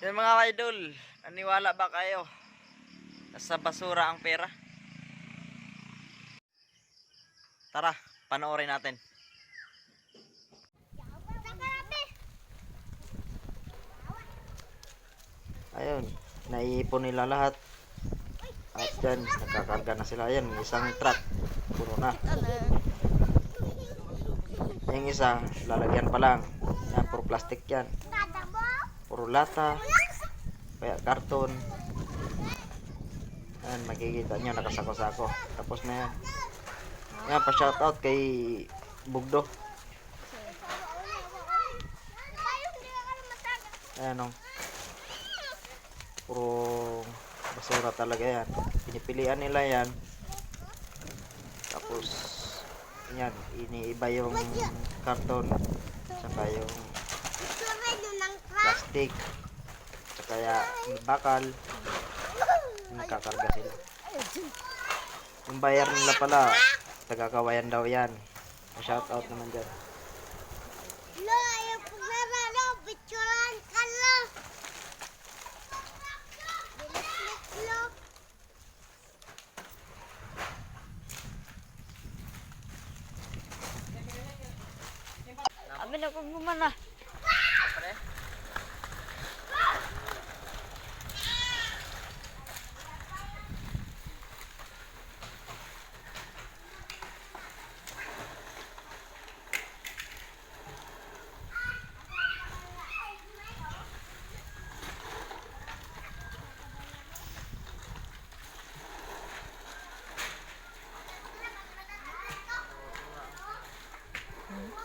Yan mga idol, naniwala ba kayo? Nasa basura ang pera? Tara, panoorin natin. Ayun, naiipon nila lahat. At dyan, nagkakarga na sila. Ayan, isang truck. Puro na. Yung isa, lalagyan pa lang. Yan, puro plastic yan. Puro lata. Kaya karton. Yan, makikita nyo, nakasako-sako. Tapos na yan. Yan, pa-shoutout kay Bugdo. Ayan o. Puro basura talaga yan. Pinipilian nila yan. Tapos, yan, iniiba yung karton. Saka yung plastic. Saka ya, yung bakal. Nakakarga sila. Yung bayar nila pala, tagakawayan daw yan. Shoutout naman dyan. Lo, ayaw ko na lalo. Picturean ka na kung gumana. Mm-hmm.